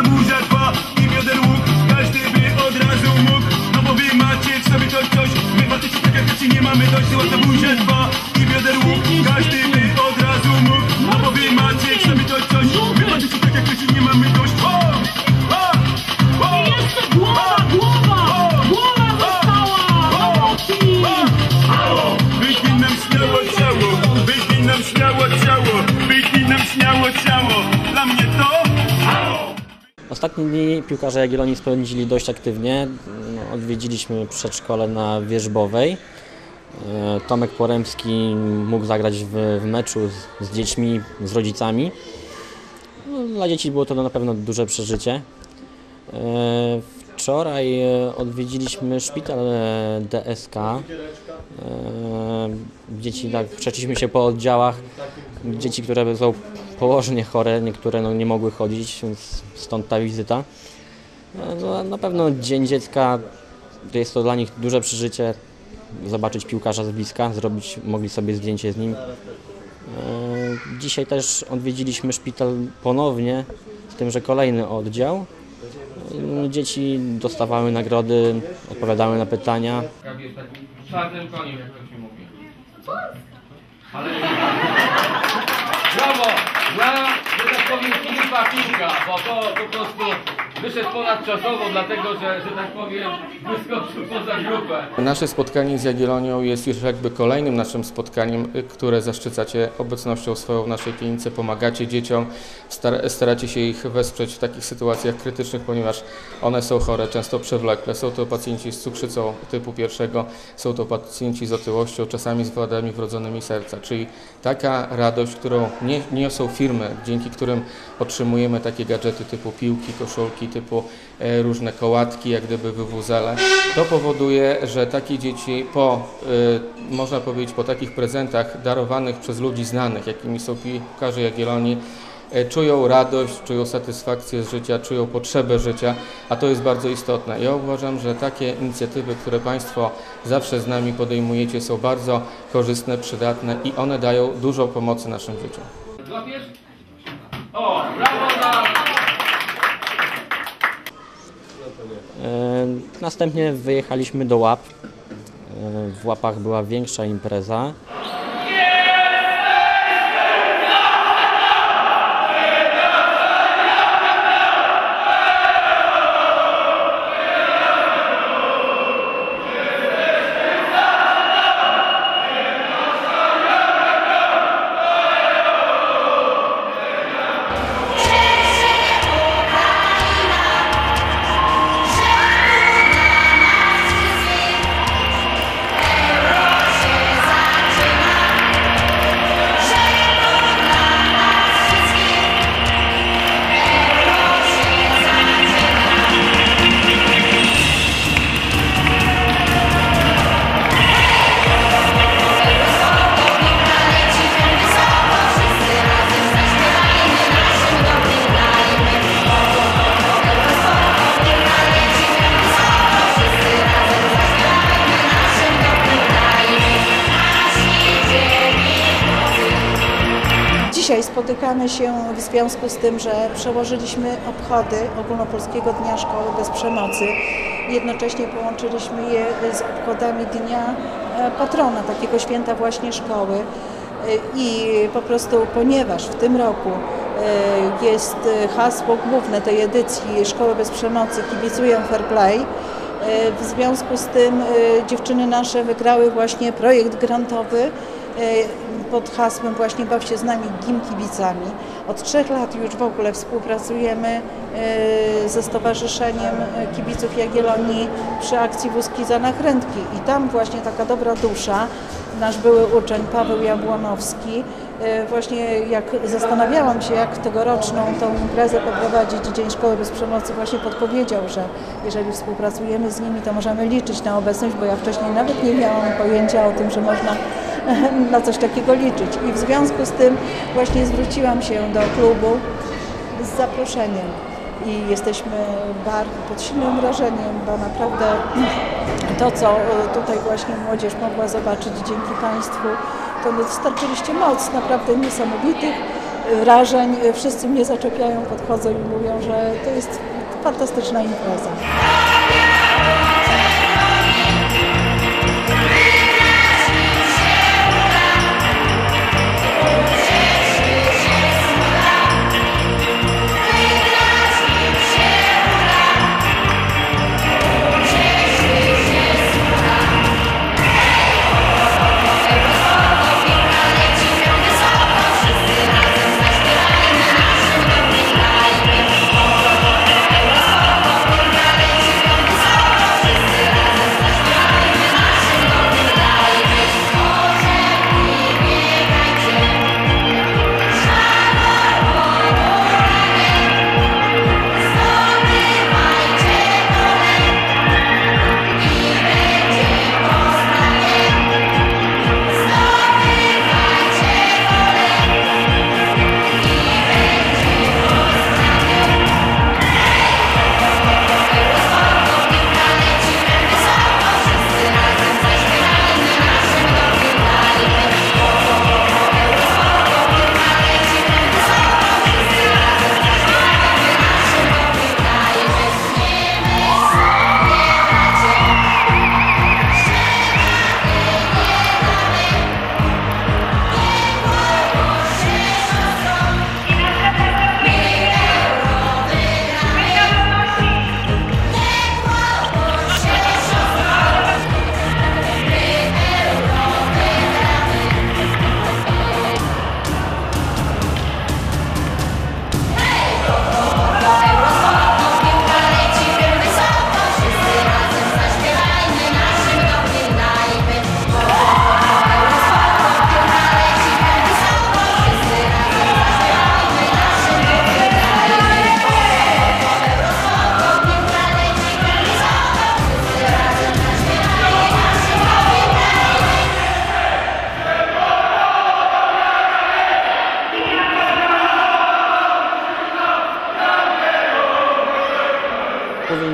ładna burza dwa I wioder łuk, każdy by od razu mógł. No bo wy macie w sobie to coś My faceci tak jak nie mamy dość Ładna burza dwa Ostatnie dni piłkarze Jagiellonii spędzili dość aktywnie. No, Odwiedziliśmy przedszkole na Wierzbowej. E, Tomek Poremski mógł zagrać w, w meczu z, z dziećmi, z rodzicami. No, dla dzieci było to na pewno duże przeżycie. E, Wczoraj e, odwiedziliśmy szpital DSK. Dzieci, tak, przeszliśmy się po oddziałach. Dzieci, które są położnie chore, niektóre no, nie mogły chodzić, więc stąd ta wizyta. E, No, na pewno Dzień Dziecka to jest to dla nich duże przeżycie. Zobaczyć piłkarza z bliska, zrobić, mogli sobie zdjęcie z nim. E, Dzisiaj też odwiedziliśmy szpital ponownie, z tym, że kolejny oddział. E, Dzieci dostawały nagrody, odpowiadały na pytania. czarnym koniem, jak to się mówi. Ale... Brawo! Dla, że tak powiem, Filipa Piłka, bo to po prostu wyszedł ponadczasowo, dlatego że, że tak powiem, wyskoczył poza grupę. Nasze spotkanie z Jagiellonią jest już jakby kolejnym naszym spotkaniem, y, które zaszczycacie obecnością swoją w naszej klinice, pomagacie dzieciom, star- staracie się ich wesprzeć w takich sytuacjach krytycznych, ponieważ one są chore, często przewlekle. Są to pacjenci z cukrzycą typu pierwszego, są to pacjenci z otyłością, czasami z wadami wrodzonymi serca, czyli taka radość, którą nie niosą firmy, dzięki którym otrzymujemy takie gadżety typu piłki, koszulki, typu e, różne kołatki, jak gdyby wywózele. To powoduje, że takie dzieci po, e, można powiedzieć, po takich prezentach darowanych przez ludzi znanych, jakimi są piłkarze Jagiellonii, e, czują radość, czują satysfakcję z życia, czują potrzebę życia, a to jest bardzo istotne. Ja uważam, że takie inicjatywy, które Państwo zawsze z nami podejmujecie, są bardzo korzystne, przydatne i one dają dużo pomocy naszym dzieciom. Następnie wyjechaliśmy do Łap. E, W Łapach była większa impreza. Dzisiaj spotykamy się w związku z tym, że przełożyliśmy obchody Ogólnopolskiego Dnia Szkoły Bez Przemocy. Jednocześnie połączyliśmy je z obchodami Dnia e, Patrona, takiego święta właśnie szkoły. E, I po prostu, ponieważ w tym roku e, jest hasło główne tej edycji Szkoły Bez Przemocy Kibicuję Fair Play, W związku z tym dziewczyny nasze wygrały właśnie projekt grantowy pod hasłem właśnie Baw się z nami GIM Kibicami. Od trzech lat już w ogóle współpracujemy e, ze Stowarzyszeniem Kibiców Jagiellonii przy akcji Wózki za nakrętki i tam właśnie taka dobra dusza, nasz były uczeń Paweł Jabłonowski, e, właśnie jak zastanawiałam się, jak tegoroczną tą imprezę poprowadzić Dzień Szkoły Bez Przemocy, właśnie podpowiedział, że jeżeli współpracujemy z nimi, to możemy liczyć na obecność, bo ja wcześniej nawet nie miałam pojęcia o tym, że można na coś takiego liczyć. I w związku z tym właśnie zwróciłam się do klubu z zaproszeniem i jesteśmy bardzo pod silnym wrażeniem, bo naprawdę to, co e, tutaj właśnie młodzież mogła zobaczyć dzięki Państwu, to dostarczyliście moc naprawdę niesamowitych wrażeń. Wszyscy mnie zaczepiają, podchodzą i mówią, że to jest fantastyczna impreza.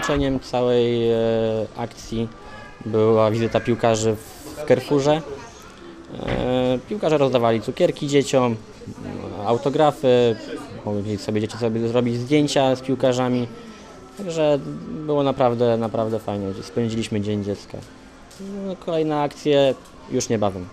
Powieńczeniem całej e, akcji była wizyta piłkarzy w Carrefourze. E, piłkarze rozdawali cukierki dzieciom, autografy, mogli sobie dzieci sobie zrobić zdjęcia z piłkarzami. Także było naprawdę, naprawdę fajnie. Spędziliśmy Dzień Dziecka. No, kolejne akcje już niebawem.